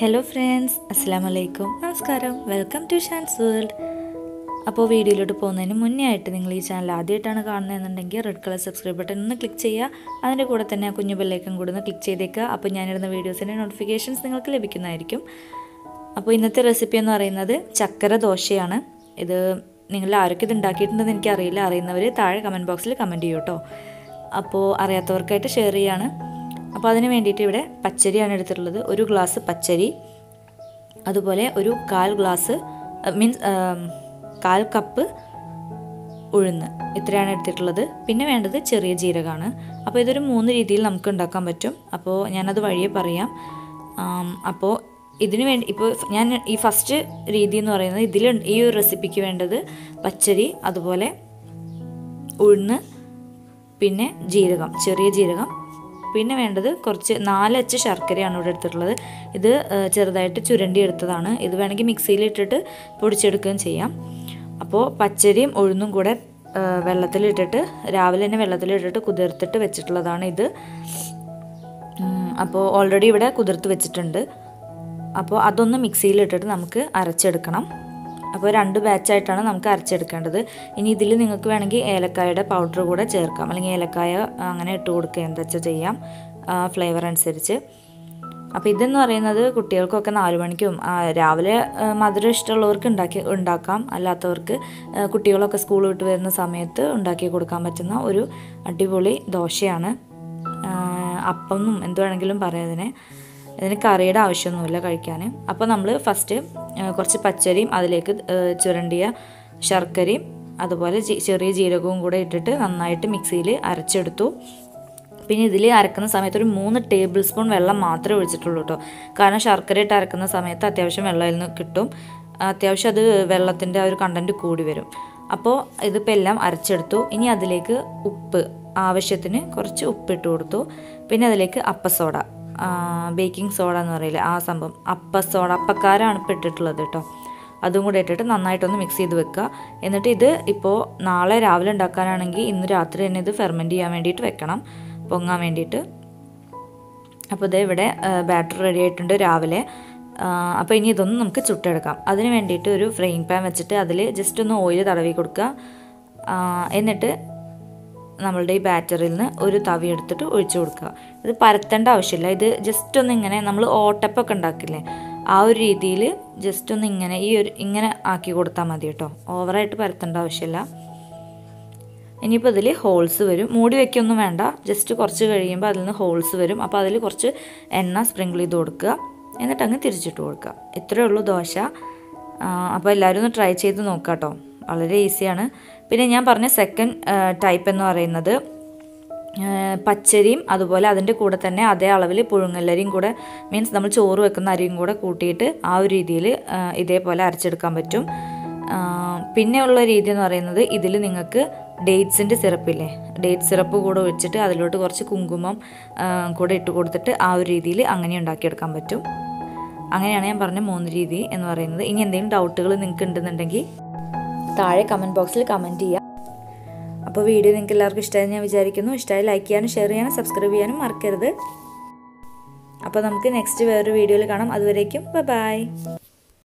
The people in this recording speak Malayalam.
ഹലോ ഫ്രണ്ട്സ് അസ്സാം വലൈക്കും നമസ്കാരം വെൽക്കം ടു ഷാൻസ് വേൾഡ് അപ്പോൾ വീഡിയോയിലോട്ട് പോകുന്നതിന് മുന്നേ ആയിട്ട് നിങ്ങൾ ഈ ചാനൽ ആദ്യമായിട്ടാണ് കാണുന്നതെന്നുണ്ടെങ്കിൽ റെഡ് കളർ സബ്സ്ക്രൈബ് ബട്ടൺ ഒന്ന് ക്ലിക്ക് ചെയ്യുക. അതിന്റെ കൂടെ തന്നെ ആ കുഞ്ഞു ബെല്ലേക്കും കൂടെ ഒന്ന് ക്ലിക്ക് ചെയ്തേക്കുക. അപ്പോൾ ഞാനിടുന്ന വീഡിയോസിന്റെ നോട്ടിഫിക്കേഷൻസ് നിങ്ങൾക്ക് ലഭിക്കുന്നതായിരിക്കും. അപ്പോൾ ഇന്നത്തെ റെസിപ്പി എന്ന് പറയുന്നത് ചക്കര ദോശയാണ്. ഇത് നിങ്ങൾ ആരൊക്കെ ഇത് ഉണ്ടാക്കിയിട്ടുണ്ടെന്ന് എനിക്കറിയില്ല. അറിയുന്നവർ താഴെ കമന്റ് ബോക്സിൽ കമന്റ് ചെയ്യൂ കേട്ടോ അപ്പോൾ അറിയാത്തവർക്കായിട്ട് ഷെയർ ചെയ്യാണ്. അപ്പോൾ അതിന് വേണ്ടിയിട്ട് ഇവിടെ പച്ചരിയാണ് എടുത്തിട്ടുള്ളത്. ഒരു ഗ്ലാസ് പച്ചരി അതുപോലെ ഒരു കാൽ ഗ്ലാസ് മീൻസ് കാൽ കപ്പ് ഉഴുന്ന് ഇത്രയാണ് എടുത്തിട്ടുള്ളത്. പിന്നെ വേണ്ടത് ചെറിയ ജീരകമാണ്. അപ്പോൾ ഇതൊരു മൂന്ന് രീതിയിൽ നമുക്ക് ഉണ്ടാക്കാൻ പറ്റും. അപ്പോൾ ഞാനത് വഴിയെ പറയാം. അപ്പോൾ ഇതിന് വേണ്ടി ഇപ്പോൾ ഞാൻ ഈ ഫസ്റ്റ് രീതി എന്ന് പറയുന്നത് ഇതിൽ ഈ ഒരു റെസിപ്പിക്ക് വേണ്ടത് പച്ചരി അതുപോലെ ഉഴുന്ന് പിന്നെ ജീരകം ചെറിയ ജീരകം പിന്നെ വേണ്ടത് കുറച്ച് നാലച്ച് ശർക്കരയാണ് ഇവിടെ എടുത്തിട്ടുള്ളത്. ഇത് ചെറുതായിട്ട് ചുരണ്ടി എടുത്തതാണ്. ഇത് വേണമെങ്കിൽ മിക്സിയിൽ ഇട്ടിട്ട് പൊടിച്ചെടുക്കുകയും ചെയ്യാം. അപ്പോൾ പച്ചരിയും ഉഴുന്നും കൂടെ വെള്ളത്തിലിട്ടിട്ട് രാവിലെ തന്നെ വെള്ളത്തിലിട്ടിട്ട് കുതിർത്തിട്ട് വെച്ചിട്ടുള്ളതാണ് ഇത്. അപ്പോൾ ഓൾറെഡി ഇവിടെ കുതിർത്ത് വെച്ചിട്ടുണ്ട്. അപ്പോൾ അതൊന്ന് മിക്സിയിലിട്ടിട്ട് നമുക്ക് അരച്ചെടുക്കണം. അപ്പോൾ രണ്ട് ബാച്ചായിട്ടാണ് നമുക്ക് അരച്ചെടുക്കേണ്ടത്. ഇനി ഇതിൽ നിങ്ങൾക്ക് വേണമെങ്കിൽ ഏലക്കായുടെ പൗഡർ കൂടെ ചേർക്കാം. അല്ലെങ്കിൽ ഏലക്കായ അങ്ങനെ ഇട്ട് കൊടുക്കുക. എന്താ വെച്ചാൽ ചെയ്യാം. ഫ്ലേവർ അനുസരിച്ച്. അപ്പോൾ ഇതെന്ന് പറയുന്നത് കുട്ടികൾക്കൊക്കെ നാല് മണിക്കും രാവിലെ മധുരം ഇഷ്ടമുള്ളവർക്ക് ഉണ്ടാക്കി ഉണ്ടാക്കാം. അല്ലാത്തവർക്ക് കുട്ടികളൊക്കെ സ്കൂൾ വിട്ട് വരുന്ന സമയത്ത് ഉണ്ടാക്കി കൊടുക്കാൻ പറ്റുന്ന ഒരു അടിപൊളി ദോശയാണ്. അപ്പം എന്ത് വേണമെങ്കിലും ഇതിന് കറിയുടെ ആവശ്യമൊന്നുമില്ല കഴിക്കാൻ. അപ്പോൾ നമ്മൾ ഫസ്റ്റ് കുറച്ച് പച്ചരിയും അതിലേക്ക് ചുരണ്ടിയ ശർക്കരയും അതുപോലെ ചെറിയ ജീരകവും കൂടെ ഇട്ടിട്ട് നന്നായിട്ട് മിക്സിയിൽ അരച്ചെടുത്തു. പിന്നെ ഇതിൽ അരക്കുന്ന സമയത്ത് ഒരു മൂന്ന് ടേബിൾ സ്പൂൺ വെള്ളം മാത്രമേ ഒഴിച്ചിട്ടുള്ളൂ കേട്ടോ കാരണം ശർക്കര ഇട്ട് അരക്കുന്ന സമയത്ത് അത്യാവശ്യം വെള്ളം ഇതിൽ നിന്ന് കിട്ടും. അത്യാവശ്യം അത് വെള്ളത്തിന്റെ ആ ഒരു കണ്ടന്റ് കൂടി വരും. അപ്പോൾ ഇതിപ്പോൾ എല്ലാം അരച്ചെടുത്തു. ഇനി അതിലേക്ക് ഉപ്പ് ആവശ്യത്തിന് കുറച്ച് ഉപ്പിട്ട് കൊടുത്തു. പിന്നെ അതിലേക്ക് അപ്പസോഡ. ബേക്കിംഗ് സോഡ എന്ന് പറയില്ലേ ആ സംഭവം. അപ്പ സോഡ അപ്പക്കാരാണ് ഇപ്പോൾ ഇട്ടിട്ടുള്ളത് കേട്ടോ അതും കൂടെ ഇട്ടിട്ട് നന്നായിട്ടൊന്ന് മിക്സ് ചെയ്ത് വെക്കുക. എന്നിട്ട് ഇത് ഇപ്പോൾ നാളെ രാവിലെ ഉണ്ടാക്കാനാണെങ്കിൽ ഇന്ന് രാത്രി തന്നെ ഇത് ഫെർമെന്റ് ചെയ്യാൻ വേണ്ടിയിട്ട് വെക്കണം. പൊങ്ങാൻ വേണ്ടിയിട്ട്. അപ്പോൾ ഇത് ഇവിടെ ബാറ്റർ റെഡി ആയിട്ടുണ്ട് രാവിലെ. അപ്പോൾ ഇനി ഇതൊന്ന് നമുക്ക് ചുട്ടെടുക്കാം. അതിന് വേണ്ടിയിട്ട് ഒരു ഫ്രെയിങ് പാൻ വെച്ചിട്ട് അതിൽ ജസ്റ്റ് ഒന്ന് ഓയിൽ തടവി കൊടുക്കുക. എന്നിട്ട് നമ്മളുടെ ഈ ബാറ്ററിൽ നിന്ന് ഒരു തവി എടുത്തിട്ട് ഒഴിച്ചു കൊടുക്കുക. ഇത് പരത്തേണ്ട ആവശ്യമില്ല. ഇത് ജസ്റ്റ് ഒന്ന് ഇങ്ങനെ നമ്മൾ ഓട്ടപ്പൊക്കെ ഉണ്ടാക്കില്ലേ? ആ ഒരു രീതിയിൽ ജസ്റ്റ് ഒന്ന് ഇങ്ങനെ ഈ ഒരു ഇങ്ങനെ ആക്കി കൊടുത്താൽ മതി കേട്ടോ. ഓവറായിട്ട് പരത്തേണ്ട ആവശ്യമില്ല. ഇനിയിപ്പോൾ അതിൽ ഹോൾസ് വരും. മൂടി വയ്ക്കൊന്നും വേണ്ട. ജസ്റ്റ് കുറച്ച് കഴിയുമ്പോൾ അതിൽ നിന്ന് ഹോൾസ് വരും. അപ്പോൾ അതിൽ കുറച്ച് എണ്ണ സ്പ്രിങ്കിൾ ചെയ്ത് കൊടുക്കുക. എന്നിട്ട് അങ്ങ് തിരിച്ചിട്ട് കൊടുക്കുക. ഇത്രയേ ഉള്ളൂ ദോശ. അപ്പോൾ എല്ലാവരും ഒന്ന് ട്രൈ ചെയ്ത് നോക്കാം കേട്ടോ വളരെ ഈസിയാണ് പിന്നെ ഞാൻ പറഞ്ഞ സെക്കൻഡ് ടൈപ്പ് എന്ന് പറയുന്നത് പച്ചരിയും അതുപോലെ അതിന്റെ കൂടെ തന്നെ അതേ അളവിൽ പുഴുങ്ങല്ലരിയും കൂടെ മീൻസ് നമ്മൾ ചോറ് വെക്കുന്ന അരിയും കൂടെ കൂട്ടിയിട്ട് ആ ഒരു രീതിയിൽ ഇതേപോലെ അരച്ചെടുക്കാൻ പറ്റും. പിന്നെയുള്ള രീതി എന്ന് പറയുന്നത് ഇതിൽ നിങ്ങൾക്ക് ഡേറ്റ്സിന്റെ സിറപ്പില്ലേ ഡേറ്റ് സിറപ്പ് കൂടെ ഒഴിച്ചിട്ട് അതിലോട്ട് കുറച്ച് കുങ്കുമം കൂടെ ഇട്ട് കൊടുത്തിട്ട് ആ ഒരു രീതിയിൽ അങ്ങനെ ഉണ്ടാക്കിയെടുക്കാൻ പറ്റും. അങ്ങനെയാണ് ഞാൻ പറഞ്ഞ മൂന്ന് രീതി എന്ന് പറയുന്നത്. ഇനി എന്തെങ്കിലും ഡൗട്ടുകൾ നിങ്ങൾക്ക് ഉണ്ടെന്നുണ്ടെങ്കിൽ താഴെ കമന്റ് ബോക്സിൽ കമന്റ് ചെയ്യുക അപ്പോൾ വീഡിയോ നിങ്ങൾക്ക് എല്ലാവർക്കും ഇഷ്ടമായി ഞാൻ വിചാരിക്കുന്നു. ഇഷ്ടമായി ലൈക്ക് ചെയ്യാനും ഷെയർ ചെയ്യാനും സബ്സ്ക്രൈബ് ചെയ്യാനും മറക്കരുത്. അപ്പോൾ നമുക്ക് നെക്സ്റ്റ് വേറൊരു വീഡിയോയിൽ കാണാം. അതുവരേക്കും ബൈ